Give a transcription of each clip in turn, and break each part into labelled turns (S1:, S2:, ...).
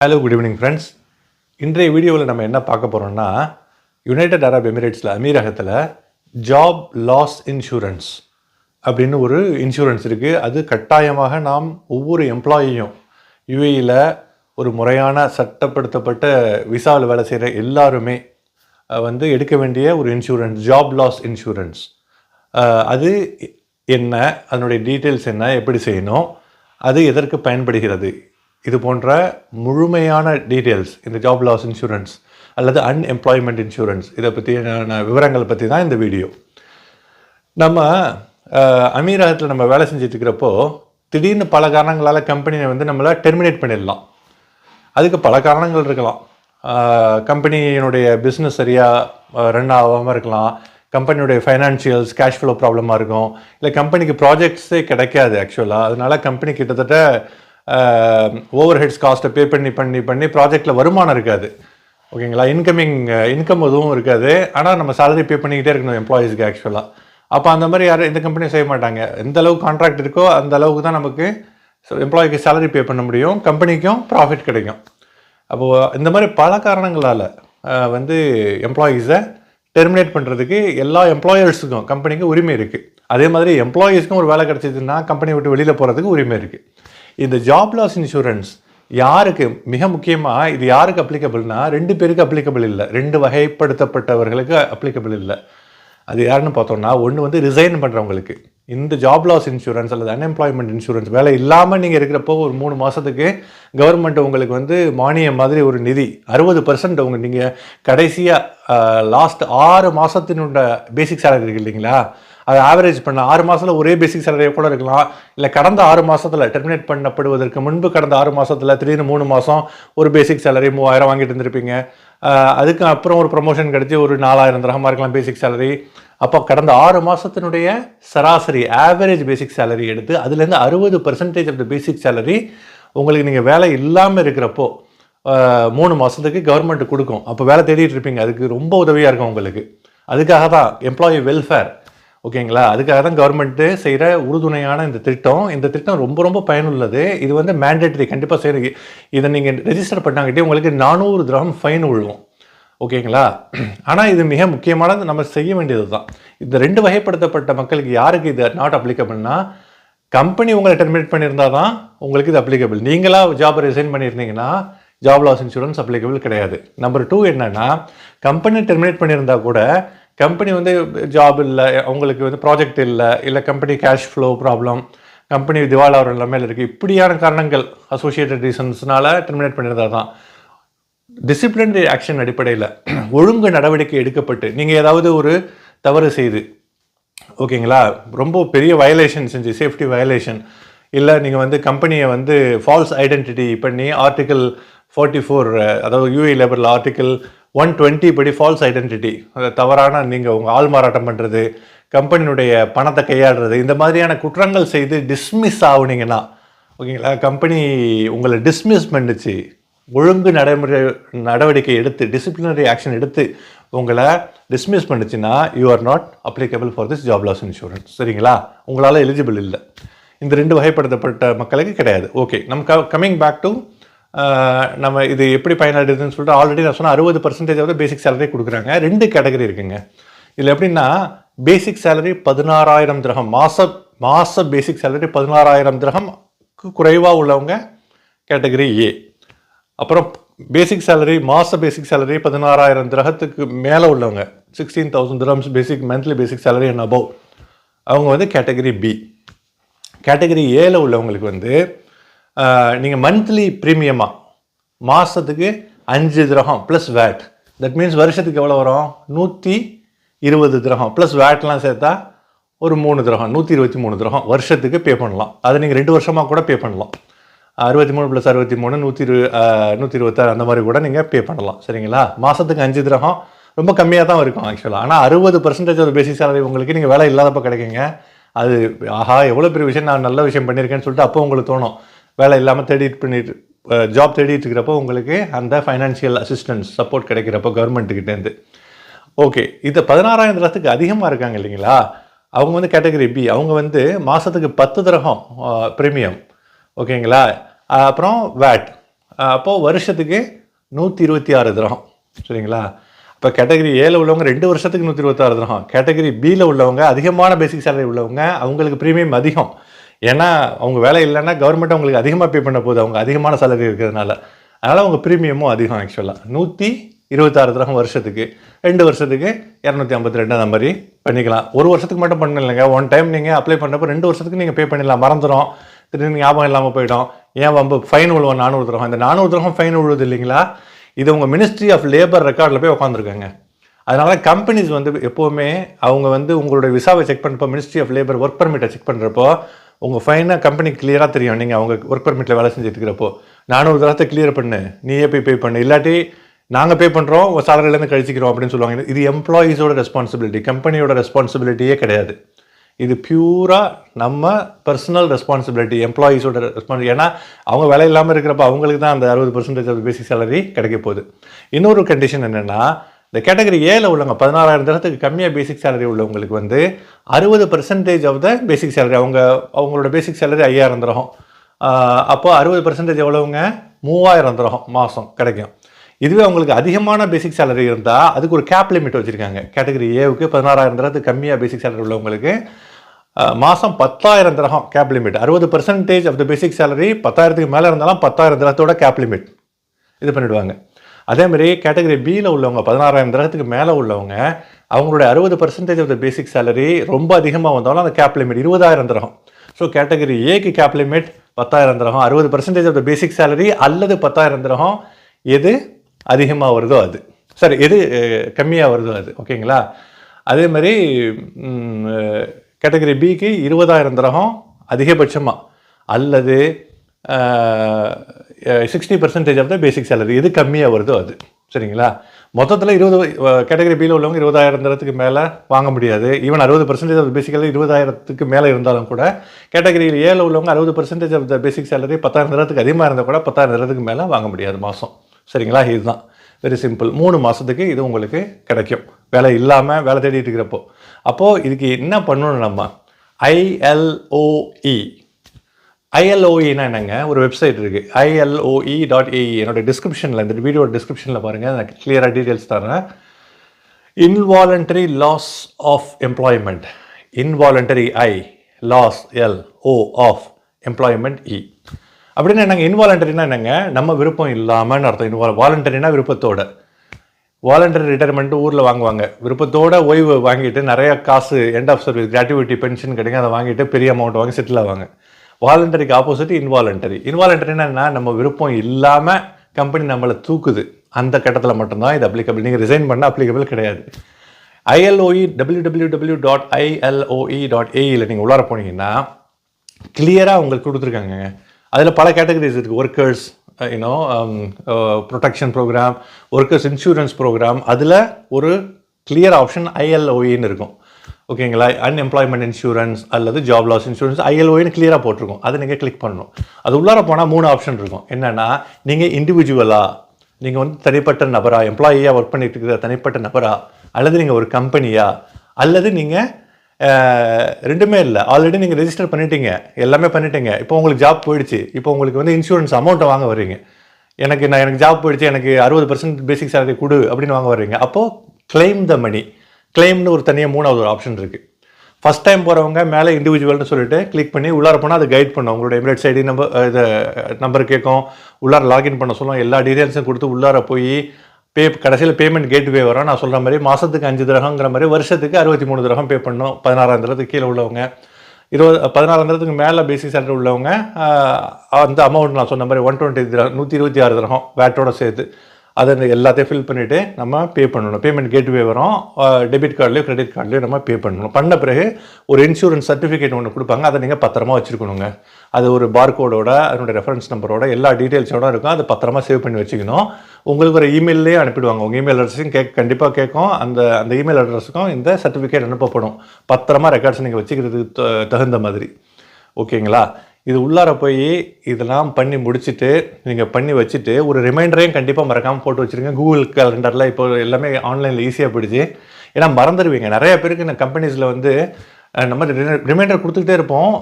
S1: Hello good evening friends இன்றைய வீடியோவில் நம்ம என்ன பார்க்க போகிறோம்னா யுனைடெட் அரப் எமிரேட்ஸில் அமீரகத்தில் ஜாப் லாஸ் இன்சூரன்ஸ் அப்படின்னு ஒரு இன்சூரன்ஸ் இருக்குது அது கட்டாயமாக நாம் ஒவ்வொரு எம்ப்ளாயியும் யுஏயில் ஒரு முறையான சட்டப்படுத்தப்பட்ட விசாவில் வேலை செய்கிற எல்லாருமே வந்து எடுக்க வேண்டிய ஒரு இன்சூரன்ஸ் ஜாப் லாஸ் இன்சூரன்ஸ் அது என்ன அதனுடைய டீட்டெயில்ஸ் என்ன எப்படி செய்யணும் அது எதற்கு பயன்படுகிறது இது போன்ற முழுமையான டீட்டெயில்ஸ் இந்த ஜாப் லாஸ் இன்சூரன்ஸ் அல்லது அன்எம்ப்ளாய்மெண்ட் இன்சூரன்ஸ் இதை பற்றியான விவரங்களை பற்றி தான் இந்த வீடியோ நம்ம அமீரகத்தில் நம்ம வேலை செஞ்சுட்டு இருக்கிறப்போ திடீர்னு பல காரணங்களால் கம்பெனியை வந்து நம்மளை டெர்மினேட் பண்ணிடலாம். அதுக்கு பல காரணங்கள் இருக்கலாம். கம்பெனியினுடைய பிஸ்னஸ் சரியாக ரன் ஆகாமல் இருக்கலாம். கம்பெனியுடைய ஃபைனான்சியல்ஸ் கேஷ் ஃப்ளோ ப்ராப்ளமாக இருக்கும். இல்லை கம்பெனிக்கு ப்ராஜெக்ட்ஸே கிடைக்காது ஆக்சுவலாக அதனால் கம்பெனி கிட்டத்தட்ட ஓவர் ஹெட்ஸ் காஸ்ட்டை பே பண்ணி பண்ணி பண்ணி ப்ராஜெக்டில் வருமானம் இருக்காது. ஓகேங்களா இன்கமிங் இன்கம் எதுவும் இருக்காது. ஆனால் நம்ம சேலரி பே பண்ணிக்கிட்டே இருக்கணும் எம்ப்ளாயீஸ்க்கு ஆக்சுவலாக அப்போ அந்த மாதிரி யாரும் எந்த கம்பெனியும் செய்ய மாட்டாங்க. எந்த அளவுக்கு கான்ட்ராக்ட் இருக்கோ அந்த அளவுக்கு தான் நமக்கு எம்ப்ளாய்க்கு சேலரி பே பண்ண முடியும். கம்பெனிக்கும் ப்ராஃபிட் கிடைக்கும். அப்போது இந்த மாதிரி பல காரணங்களால் வந்து எம்ப்ளாயீஸை டெர்மினேட் பண்ணுறதுக்கு எல்லா எம்ப்ளாயர்ஸுக்கும் கம்பெனிக்கு உரிமை இருக்குது அதே மாதிரி எம்ப்ளாயீஸ்க்கும் ஒரு வேலை கிடச்சிதுன்னா கம்பெனி விட்டு வெளியில் போகிறதுக்கு உரிமை இருக்குது இந்த ஜாப் லாஸ் இன்சூரன்ஸ் யாருக்கு மிக முக்கியமாக இது யாருக்கு அப்ளிகபிள்னா ரெண்டு பேருக்கு அப்ளிகபிள் இல்லை. ரெண்டு வகைப்படுத்தப்பட்டவர்களுக்கு அப்ளிகபிள் இல்லை. அது யாருன்னு பார்த்தோம்னா ஒன்று வந்து ரிசைன் பண்ணுறவங்களுக்கு இந்த ஜாப் லாஸ் இன்சூரன்ஸ் அல்லது அன்எம்ப்ளாய்மெண்ட் இன்சூரன்ஸ் வேலை இல்லாமல் நீங்கள் இருக்கிறப்போ ஒரு மூணு மாதத்துக்கு கவர்மெண்ட் உங்களுக்கு வந்து மானியம் மாதிரி ஒரு நிதி அறுபது பர்சன்ட் உங்கள் நீங்கள் கடைசியாக லாஸ்ட் ஆறு மாதத்தினுடைய பேசிக் சேலரி இருக்கு இல்லைங்களா? அதை ஆவரேஜ் பண்ண ஆறு மாதத்தில் ஒரே பேசிக் சேலரியாக கூட இருக்கலாம். இல்லை கடந்த ஆறு மாதத்தில் டெர்மினேட் பண்ணப்படுவதற்கு முன்பு கடந்த ஆறு மாதத்தில் திடீர்னு மூணு மாதம் ஒரு பேசிக் சேலரி மூவாயிரம் வாங்கிட்டு இருந்திருப்பீங்க. அதுக்கு அப்புறம் ஒரு ப்ரொமோஷன் கிடைச்சி ஒரு நாலாயிரம் தரமாக இருக்கலாம் பேசிக் சேலரி அப்போ கடந்த ஆறு மாதத்தினுடைய சராசரி ஆவரேஜ் பேசிக் சேலரி எடுத்து அதுலேருந்து அறுபது percentage of the basic salary உங்களுக்கு நீங்கள் வேலை இல்லாமல் இருக்கிறப்போ மூணு மாதத்துக்கு கவர்மெண்ட் கொடுக்கும். அப்போ வேலை தேடிட்டு இருப்பீங்க. அதுக்கு ரொம்ப உதவியாக இருக்கும் உங்களுக்கு. அதுக்காக தான் எம்ப்ளாயி வெல்ஃபேர் ஓகேங்களா? அதுக்காக தான் கவர்மெண்ட்டு செய்கிற உறுதுணையான இந்த திட்டம். இந்த திட்டம் ரொம்ப ரொம்ப பயனுள்ளது. இது வந்து மேண்டேட்டரி கண்டிப்பாக செய்ய இதை நீங்கள் ரெஜிஸ்டர் பண்ணாங்கிட்டே உங்களுக்கு நானூறு கிராம் ஃபைன் விழுவோம் ஓகேங்களா? ஆனால் இது மிக முக்கியமானது நம்ம செய்ய வேண்டியது தான் இந்த ரெண்டு வகைப்படுத்தப்பட்ட மக்களுக்கு யாருக்கு இது நாட் அப்ளிகபிள்னா கம்பெனி உங்களை டெர்மினேட் பண்ணியிருந்தால் தான் உங்களுக்கு இது அப்ளிகபிள் நீங்களாக ஜாப் ரிசைன் பண்ணியிருந்தீங்கன்னா ஜாப் லாஸ் இன்சூரன்ஸ் அப்ளிகபிள் கிடையாது. நம்பர் டூ என்னென்னா கம்பெனி டெர்மினேட் பண்ணியிருந்தா கூட கம்பெனி வந்து ஜாப் இல்லை அவங்களுக்கு வந்து ப்ராஜெக்ட் இல்லை இல்லை company cash flow problem company திவாலாகிற நிலைமையில் இருக்குது இப்படியான காரணங்கள் அசோசியேட்டட் ரீசன்ஸ்னால டெர்மினேட் பண்ணுறதா தான் டிசிப்ளினரி ஆக்ஷன் அடிப்படையில் ஒழுங்கு நடவடிக்கை எடுக்கப்பட்டு நீங்கள் ஏதாவது ஒரு தவறு செய்து ஓகேங்களா? ரொம்ப பெரிய வயலேஷன் செஞ்சு சேஃப்டி வயலேஷன் இல்லை நீங்கள் வந்து கம்பெனியை வந்து ஃபால்ஸ் ஐடென்டிட்டி பண்ணி ஆர்டிக்கல் ஃபார்ட்டி ஃபோர் அதாவது யூஏ லேபரில் ஆர்டிக்கல் ஒன் டுவெண்ட்டி படி ஃபால்ஸ் ஐடென்டிட்டி அதை தவறான நீங்கள் உங்கள் ஆள் மாறாட்டம் பண்ணுறது கம்பெனியுடைய பணத்தை கையாடுறது இந்த மாதிரியான குற்றங்கள் செய்து டிஸ்மிஸ் ஆகுனீங்கன்னா ஓகேங்களா கம்பெனி உங்களை டிஸ்மிஸ் பண்ணிச்சு. ஒழுங்கு நடைமுறை நடவடிக்கை எடுத்து டிசிப்ளினரி ஆக்ஷன் எடுத்து உங்களை டிஸ்மிஸ் பண்ணுச்சுன்னா you are not applicable for this job loss insurance சரிங்களா? உங்களால் எலிஜிபிள் இல்லை. இந்த ரெண்டு வகைப்படுத்தப்பட்ட மக்களுக்கு கிடையாது. ஓகே நம்ம கம்மிங் பேக் டு நம்ம இது எப்படி பயனடைதுன்னு சொல்லிட்டு ஆல்ரெடி நான் சொன்ன அறுபது பர்சன்டேஜ் வந்து பேசிக் சேலரி கொடுக்குறாங்க. ரெண்டு கேட்டகரி இருக்குங்க. இதில் எப்படின்னா பேசிக் சேலரி பதினாறாயிரம் திரகம். மாத மாத பேசிக் சேலரி பதினாறாயிரம் திரகம். குறைவாக உள்ளவங்க கேட்டகரி ஏ அப்புறம் பேசிக் சேலரி மாத பேசிக் சேலரி பதினாறாயிரம் திரகத்துக்கு மேலே உள்ளவங்க. Sixteen thousand dirhams basic monthly basic salary and above அவங்க வந்து கேட்டகரி பி கேட்டகரி ஏல உள்ளவங்களுக்கு வந்து நீங்கள் மந்த்லி ப்ரீமியமாக மாதத்துக்கு அஞ்சு திரகம் ப்ளஸ் வேட் தட் மீன்ஸ் வருஷத்துக்கு எவ்வளோ வரும்? நூற்றி இருபது திரகம் ப்ளஸ் வேட்லாம் சேர்த்தா ஒரு மூணு திரகம் நூற்றி இருபத்தி மூணு திரகம். வருஷத்துக்கு பே பண்ணலாம். அதை நீங்கள் ரெண்டு வருஷமாக கூட பே பண்ணலாம். அறுபத்தி மூணு ப்ளஸ் அறுபத்தி மூணு நூற்றி இரு நூற்றி இருபத்தாறு அந்த மாதிரி கூட நீங்கள் பே பண்ணலாம். சரிங்களா? மாதத்துக்கு அஞ்சு திரகம் ரொம்ப கம்மியாக தான் இருக்கும் ஆக்சுவலாக ஆனால் அறுபது பர்சன்டேஜ் ஒரு பேசிக் சேலரி உங்களுக்கு நீங்கள் வேலை இல்லாதப்போ கிடைக்குங்க. அது ஆஹா எவ்வளோ பெரிய விஷயம் நான் நல்ல விஷயம் பண்ணியிருக்கேன்னு சொல்லிட்டு அப்போ உங்களுக்கு தோணும். வேலை இல்லாமல் தேடிட்டு பண்ணிட்டு ஜாப் தேடிட்டு இருக்கிறப்போ உங்களுக்கு அந்த ஃபைனான்சியல் அசிஸ்டன்ஸ் சப்போர்ட் கிடைக்கிறப்போ கவர்மெண்ட்டுக்கிட்டேருந்து ஓகே இது பதினாறாயிரம் தரத்துக்கு அதிகமாக இருக்காங்க இல்லைங்களா? அவங்க வந்து கேட்டகரி பி அவங்க வந்து மாதத்துக்கு பத்து தரகம் ப்ரீமியம் ஓகேங்களா அப்புறம் வேட் அப்போது வருஷத்துக்கு நூற்றி இருபத்தி ஆறு திரகம். சரிங்களா? இப்போ கேட்டகரி ஏல உள்ளவங்க ரெண்டு வருஷத்துக்கு நூற்றி இருபத்தாறு திரகம் கேட்டகரி பியில் உள்ளவங்க அதிகமான பேசிக் சேலரி உள்ளவங்க அவங்களுக்கு ப்ரீமியம் அதிகம். ஏன்னா அவங்க வேலை இல்லைன்னா கவர்மெண்ட் அவங்களுக்கு அதிகமாக பே பண்ண போகுது. அவங்க அதிகமான சேலரி இருக்கிறதுனால. அதனால் அவங்க ப்ரீமியமும் அதிகம் ஆக்சுவலாக நூற்றி இருபத்தாறு திரகம் வருஷத்துக்கு ரெண்டு வருஷத்துக்கு இரநூத்தி ஐம்பத்தி ரெண்டு அந்த மாதிரி பண்ணிக்கலாம். ஒரு வருஷத்துக்கு மட்டும் பண்ணலைங்க ஒன் டைம் நீங்கள் அப்ளை பண்ணப்போ ரெண்டு வருஷத்துக்கு நீங்கள் பே பண்ணிடலாம். மறந்துடும் திடீர்னு ஞாபகம் இல்லாமல் போயிடும். ஏன் வம்பு? ஃபைன் விழுவோம் நானூறு தரம் இந்த நானூறு திரகம் ஃபைன் விழுவது இல்லைங்களா? இது உங்கள் மினிஸ்ட்ரி ஆஃப் லேபர் ரெக்கார்டில் போய் உட்காந்துருக்காங்க அதனால கம்பெனிஸ் வந்து எப்போவுமே அவங்க வந்து உங்களுடைய விசாவை செக் பண்ணுறப்போ மினிஸ்ட்ரி ஆஃப் லேபர் ஒர்க் பர்மிட்டை செக் பண்ணுறப்போ உங்கள் ஃபைனை கம்பெனி கிளியராக தெரியும். நீங்கள் அவங்க ஒர்க் பர்மிட்டில் வேலை செஞ்சுட்டு இருக்கிறப்போ நானூறு தரத்தை கிளியர் பண்ணு. நீயே போய் பே பண்ணு. இல்லாட்டி நாங்கள் பே பண்ணுறோம் உங்கள் சேலரிலேருந்து கழிச்சிக்கிறோம் அப்படின்னு சொல்லுவாங்க. இது எம்ப்ளாயீஸோட ரெஸ்பான்சிபிலிட்டி கம்பெனியோட ரெஸ்பான்சிபிலிட்டியே கிடையாது. இது பியூராக நம்ம பர்சனல் ரெஸ்பான்சிபிலிட்டி எம்ப்ளாயீஸோட ரெஸ்பான்ஸ் ஏன்னா அவங்க வேலை இல்லாமல் இருக்கிறப்ப அவங்களுக்கு தான் அந்த அறுபது பர்சன்டேஜ் பேசிக் சேலரி கிடைக்க போகுது. இன்னொரு கண்டிஷன் என்னென்னா இந்த கேட்டகரி ஏல உள்ளவங்க பதினாறாயிரம் தரத்துக்கு கம்மியாக பேசிக் சேலரி உள்ளவங்களுக்கு வந்து அறுபது percentage of the basic salary அவங்க அவங்களோட பேசிக் சேலரி ஐயாயிரம் தரகம். அப்போது அறுபது பர்சன்டேஜ் எவ்வளவுங்க? மூவாயிரம் தரகம் மாதம் கிடைக்கும். இதுவே அவங்களுக்கு அதிகமான பேசிக் சேலரி இருந்தால் அதுக்கு ஒரு கேப் லிமிட் வச்சுருக்காங்க. கேட்டகரி ஏவுக்கு பதினாறாயிரம் தரத்துக்கு கம்மியாக பேசிக் சேலரி உள்ளவங்களுக்கு மாதம் பத்தாயிரம் தரகம் கேப் லிமிட் அறுபது percentage of the basic salary பத்தாயிரத்துக்கு மேலே இருந்தாலும் பத்தாயிரம் தரத்தோட கேப் லிமிட் இது பண்ணிவிடுவாங்க அதேமாதிரி கேட்டகரி பியில் உள்ளவங்க பதினாறாயிரம் திரகத்துக்கு மேலே உள்ளவங்க அவங்களுடைய அறுபது percentage of the basic salary ரொம்ப அதிகமாக வந்தாலும் அந்த கேப் லிமிட் இருபதாயிரம் திரகம். ஸோ கேட்டகரி ஏக்கு கேப் லிமிட் பத்தாயிரம் திரகம். அறுபது percentage of the basic salary அல்லது பத்தாயிரம் திரகம். எது அதிகமாக வருதோ அது. சரி எது கம்மியாக வருதோ அது. ஓகேங்களா அதே மாதிரி கேட்டகரி பிக்கு இருபதாயிரம் தரகம் அதிகபட்சமாக அல்லது sixty percentage of the basic salary எது கம்மியாக வருதோ அது. சரிங்களா? மொத்தத்தில் இருபது கேட்டகரி பியில் உள்ளவங்க இருபதாயிரம் தரத்துக்கு மேலே வாங்க முடியாது. ஈவன் அறுபது பர்சன்டேஜ் ஆஃப் பேசிக்கலி இருபதாயிரத்துக்கு மேலே இருந்தாலும் கூட கேட்டகரியில் ஏழில் உள்ளவங்க அறுபது percentage of the basic salary பத்தாயிரம் தரத்துக்கு அதிகமாக இருந்தால் கூட பத்தாயிரம் தரத்துக்கு மேலே வாங்க முடியாது மாதம் சரிங்களா? இதுதான். வெரி சிம்பிள் மூணு மாதத்துக்கு இது உங்களுக்கு கிடைக்கும். வேலை இல்லாமல் வேலை தேடிட்டு இருக்கிறப்போ. அப்போது இதுக்கு என்ன பண்ணணும் நம்ம? ஐஎல்ஓஇ ஐஎல்ஓஇனா என்னங்க? ஒரு வெப்சைட் இருக்குது ஐஎல்ஓஇ டாட் ஏஇ என்னோட டிஸ்கிரிப்ஷனில் இந்த வீடியோ டிஸ்கிரிப்ஷனில் பாருங்கள் நான் கிளியராக டீட்டெயில்ஸ் தரேன். Involuntary loss of employment involuntary I loss L O of employment E அப்படின்னா என்னங்க? இன்வாலண்டரினா என்னங்க? நம்ம விருப்பம் இல்லாமல் அர்த்தம். இன்வால் வாலண்டரினா விருப்பத்தோட. வாலண்டரி ரிட்டைர்மெண்ட் ஊரில் வாங்குவாங்க. விருப்பத்தோட ஓய்வு வாங்கிட்டு நிறைய காசு end of service gratuity pension கிடைக்கும். அதை வாங்கிட்டு பெரிய அமௌண்ட் வாங்கி செட்டில் ஆவாங்க. வாலண்டரிக்கு ஆப்போசிட் இன்வாலண்டரி இன்வாலண்டரினா நம்ம விருப்பம் இல்லாமல் கம்பெனி நம்மளை தூக்குது. அந்த கட்டத்தில் மட்டும்தான் இது அப்ளிகபிள் நீங்கள் ரிசைன் பண்ண அப்ளிகபிள் கிடையாது. ILOE W W W dot ILOE dot ஏஇயில் நீங்கள் உள்ளார போனீங்கன்னா கிளியராக உங்களுக்கு கொடுத்துருக்காங்க அதில் பல கேட்டகரிஸ் இருக்குது workers you know protection program workers insurance program அதில் ஒரு கிளியர் ஆப்ஷன் ஐஎல்ஓஇன்னு இருக்கும். ஓகேங்களா? அன்எம்ப்ளாய்மெண்ட் இன்சூரன்ஸ் அல்லது ஜாப் லாஸ் இன்சூரன்ஸ் ஐஎல்ஓன்னு கிளியராக போட்டிருக்கோம். அதை நீங்கள் கிளிக் பண்ணணும். அது உள்ளார போனால் மூணு ஆப்ஷன் இருக்கும். என்னென்னா நீங்கள் இண்டிவிஜுவலாக நீங்கள் வந்து தனிப்பட்ட நபரா எம்ப்ளாயியாக ஒர்க் பண்ணிட்டு இருக்கிற தனிப்பட்ட நபரா அல்லது நீங்கள் ஒரு கம்பெனியா அல்லது நீங்கள் ரெண்டுமே இல்லை. ஆல்ரெடி நீங்கள் ரெஜிஸ்டர் பண்ணிட்டீங்க. எல்லாமே பண்ணிட்டீங்க. இப்போ உங்களுக்கு ஜாப் போயிடுச்சு. இப்போ உங்களுக்கு வந்து இன்சூரன்ஸ் அமௌண்ட்டை வாங்க வர்றீங்க. எனக்கு நான் எனக்கு ஜாப் போயிடுச்சு. எனக்கு அறுபது பர்சன்ட் பேசிக் சேலரி கொடு அப்படின்னு வாங்க வர்றீங்க. அப்போது கிளைம் த மணி கிளைம்னு ஒரு தனியாக மூணாவது ஒரு ஆப்ஷன் இருக்குது ஃபஸ்ட் டைம் போகிறவங்க மேலே இண்டிவிஜுவல்னு சொல்லிட்டு கிளிக் பண்ணி உள்ளார போனால் அதை கைட் பண்ணும். உங்களோட எமிரேட்ஸ் ஐடி நம்பர் இது நம்பர் கேட்கும். உள்ளார லாகின் பண்ண சொல்லும். எல்லா டீட்டெயில்ஸும் கொடுத்து உள்ளார போய் பே கடைசியில் பேமெண்ட் கேட்வே வரும். நான் சொல்கிற மாதிரி மாதத்துக்கு அஞ்சு திரகங்கிற மாதிரி வருஷத்துக்கு அறுபத்தி மூணு திரகம் பே பண்ணணும் பதினாறாம் திரத்துக்கு கீழே உள்ளவங்க. இருபது பதினாறாம் திரத்துக்கு மேலே பேசிக் சேலரி உள்ளவங்க அந்த அமௌண்ட் நான் சொன்ன மாதிரி ஒன் டுவெண்ட்டி திரகம் நூற்றி இருபத்தி ஆறு திரகம் வேட்டோட சேர்த்து. அதை எல்லாத்தையும் ஃபில் பண்ணிவிட்டு நம்ம பே பண்ணணும். பேமெண்ட் கேட்வே வரும். டெபிட் கார்ட்லேயும் கிரெடிட் கார்ட்லேயும் நம்ம பே பண்ணணும். பண்ண பிறகு ஒரு இன்சூரன்ஸ் சர்டிஃபிகேட் ஒன்று கொடுப்பாங்க. அதை நீங்கள் பத்திரமா வச்சுருக்கணுங்க. அது ஒரு பார்கோடோட அதனுடைய ரெஃபரன்ஸ் நம்பரோட எல்லா டீட்டெயில்ஸோட இருக்கும். அதை பத்திரமா சேவ் பண்ணி வச்சுக்கணும். உங்களுக்கு ஒரு இமெயிலே அனுப்பிடுவாங்க. உங்கள் இமெயில் அட்ரஸையும் கேட்க கண்டிப்பாக கேட்கும். அந்த அந்த இமெயில் அட்ரஸுக்கும் இந்த சர்டிஃபிகேட் அனுப்பப்படும். பத்திரமா ரெக்கார்ட்ஸ் நீங்கள் வச்சுக்கிறதுக்கு தகுந்த மாதிரி. ஓகேங்களா? இது உள்ளார போய் இதெல்லாம் பண்ணி முடிச்சுட்டு நீங்கள் பண்ணி வச்சுட்டு ஒரு ரிமைண்டரையும் கண்டிப்பாக மறக்காமல் போட்டு வச்சுருங்க. கூகுள் கேலண்டரில் இப்போ எல்லாமே ஆன்லைனில் ஈஸியாக போயிடுச்சு. ஏன்னா மறந்துடுவீங்க நிறைய பேருக்கு இந்த கம்பெனிஸில் வந்து நம்ம ரிமைண்டர் கொடுத்துக்கிட்டே இருப்போம்.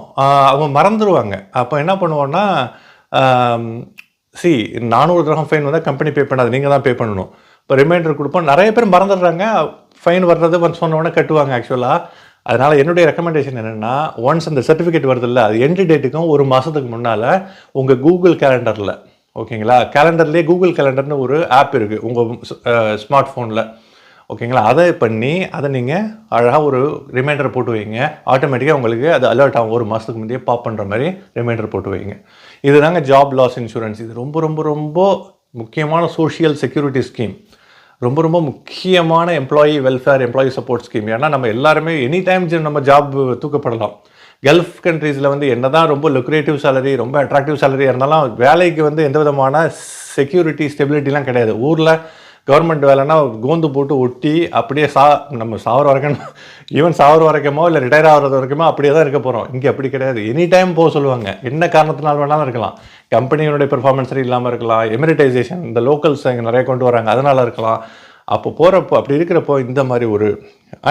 S1: அவங்க மறந்துடுவாங்க அப்போ என்ன பண்ணுவோன்னா சி நானூறு திரகம் ஃபைன் வந்தால் கம்பெனி பே பண்ணாது. நீங்கள் தான் பே பண்ணணும். இப்போ ரிமைண்டர் கொடுப்போம். நிறைய பேர் மறந்துடுறாங்க. ஃபைன் வர்றது வந்து சொன்ன கட்டுவாங்க ஆக்சுவலாக அதனால் என்னுடைய ரெக்கமெண்டேஷன் என்னென்னா ஒன்ஸ் அந்த சர்டிஃபிகேட் வருதில்ல அது என்ட்ரி டேட்டுக்கும் ஒரு மாதத்துக்கு முன்னால் உங்கள் கூகுள் கேலண்டரில் ஓகேங்களா? கேலண்டர்லேயே கூகுள் கேலண்டர்னு ஒரு ஆப் இருக்குது உங்கள் ஸ்மார்ட் ஃபோனில் ஓகேங்களா? அதை பண்ணி அதை நீங்கள் அழகாக ஒரு ரிமைண்டர் போட்டு வைங்க. ஆட்டோமேட்டிக்காக உங்களுக்கு அது அலர்ட் ஆகும் ஒரு மாதத்துக்கு முந்தைய பாப் பண்ணுற மாதிரி ரிமைண்டர் போட்டு வைங்க. இதுதாங்க ஜாப் லாஸ் இன்சூரன்ஸ் இது ரொம்ப ரொம்ப ரொம்ப முக்கியமான சோஷியல் செக்யூரிட்டி ஸ்கீம் ரொம்ப ரொம்ப முக்கியமான employee welfare employee support scheme ஏன்னா நம்ம எல்லாருமே எனி டைம் நம்ம ஜாப் தூக்கப்படலாம். கல்ஃப் கண்ட்ரீஸில் வந்து என்ன தான் ரொம்ப லுக்ரேட்டிவ் சேலரி ரொம்ப அட்ராக்டிவ் சேலரி இருந்தாலும் வேலைக்கு வந்து எந்த விதமான செக்யூரிட்டி ஸ்டெபிலிட்டிலாம் கிடையாது. ஊரில் கவர்மெண்ட் வேலைன்னா கோந்து போட்டு ஒட்டி அப்படியே சா நம்ம சாவர வரைக்கும் ஈவன் சாவர வரைக்குமோ இல்லை ரிட்டையர் ஆகிறது வரைக்குமோ அப்படியே தான் இருக்க போகிறோம் இங்கே அப்படி கிடையாது. எனி டைம் போக சொல்லுவாங்க. என்ன காரணத்தினால் வேணாலும் இருக்கலாம். கம்பெனியினுடைய பெர்ஃபார்மன்ஸ் சரி இல்லாமல் இருக்கலாம். எமிரிட்டைசேஷன் இந்த லோக்கல்ஸ் இங்கே நிறைய கொண்டு வராங்க. அதனால் இருக்கலாம். அப்போ போகிறப்போ அப்படி இருக்கிறப்போ இந்த மாதிரி ஒரு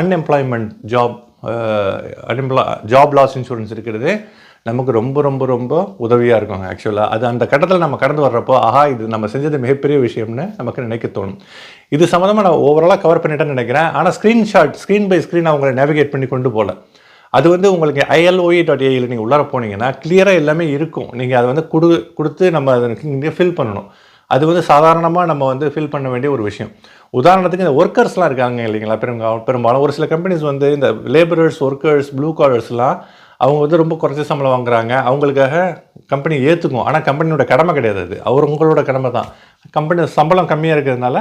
S1: unemployment job unemploy job loss insurance இருக்கிறது. நமக்கு ரொம்ப ரொம்ப ரொம்ப உதவியாக இருக்குங்க ஆக்சுவலாக அது அந்த கட்டத்தில் நம்ம கடந்து வர்றப்போ ஆஹா இது நம்ம செஞ்சது மிகப்பெரிய விஷயம்னு நமக்கு நினைக்க தோணும். இது சம்மந்தமாக நான் ஓவராலாக கவர் பண்ணிட்டேன்னு நினைக்கிறேன். ஆனால் ஸ்க்ரீன்ஷாட் ஸ்க்ரீன் பை ஸ்க்ரீன் அவங்களை நேவிகேட் பண்ணி கொண்டு போகல அது வந்து உங்களுக்கு ஐஎல்ஓஇ டாட் ஏயில் நீங்கள் உள்ளார போனீங்கன்னா கிளியராக எல்லாமே இருக்கும். நீங்கள் அதை வந்து கொடு கொடுத்து நம்ம அதை ஃபில் பண்ணணும். அது வந்து சாதாரணமாக நம்ம வந்து ஃபில் பண்ண வேண்டிய ஒரு விஷயம். உதாரணத்துக்கு இந்த ஒர்க்கர்ஸ்லாம் இருக்காங்க இல்லைங்களா பெரும்பாலும் பெரும்பாலும் ஒரு சில கம்பெனிஸ் வந்து இந்த லேபரர்ஸ் ஒர்க்கர்ஸ் ப்ளூ காலர்ஸ்லாம் அவங்க வந்து ரொம்ப குறைச்ச சம்பளம் வாங்குறாங்க. அவங்களுக்காக கம்பெனி ஏற்றுக்கும் ஆனால் கம்பெனியோட கடமை கிடையாது அது. அவர் உங்களோட கடமை தான். கம்பெனி சம்பளம் கம்மியாக இருக்கிறதுனால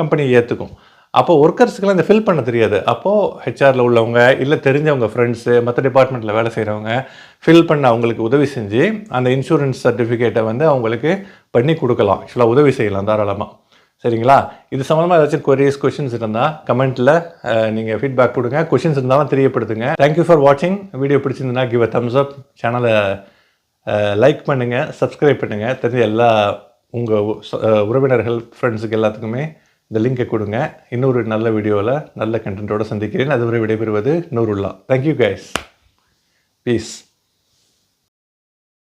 S1: கம்பெனி ஏற்றுக்கும் அப்போ ஒர்க்கர்ஸுக்கெல்லாம் இந்த ஃபில் பண்ண தெரியாது. அப்போது ஹெச்ஆரில் உள்ளவங்க இல்லை தெரிஞ்சவங்க ஃப்ரெண்ட்ஸு மற்ற டிபார்ட்மெண்ட்டில் வேலை செய்கிறவங்க ஃபில் பண்ண அவங்களுக்கு உதவி செஞ்சு அந்த இன்சூரன்ஸ் சர்டிஃபிகேட்டை வந்து அவங்களுக்கு பண்ணி கொடுக்கலாம். ஆக்சுவலாக உதவி செய்யலாம் தாராளமாக சரிங்களா? இது சம்மந்தமாக ஏதாச்சும் கொரியஸ் கொஷின்ஸ் இருந்தால் கமெண்ட்டில் நீங்கள் ஃபீட்பேக் கொடுங்க. கொஷின்ஸ் இருந்தாலும் தெரியப்படுத்துங்க. தேங்க்யூ ஃபார் வாட்சிங் வீடியோ பிடிச்சிருந்ததுன்னா கிவ் அ தம்ஸ் அப் சேனலை லைக் பண்ணுங்கள் சப்ஸ்கிரைப் பண்ணுங்கள் தெரிஞ்ச எல்லா உங்கள் உறவினர்கள் ஃப்ரெண்ட்ஸுக்கு எல்லாத்துக்குமே இந்த லிங்கை கொடுங்க. இன்னொரு நல்ல வீடியோவில் நல்ல கண்டென்ட்டோடு சந்திக்கிறேன். அதுவரை விடைபெறுவது நூறுல்லா தேங்க்யூ கைஸ் பீஸ்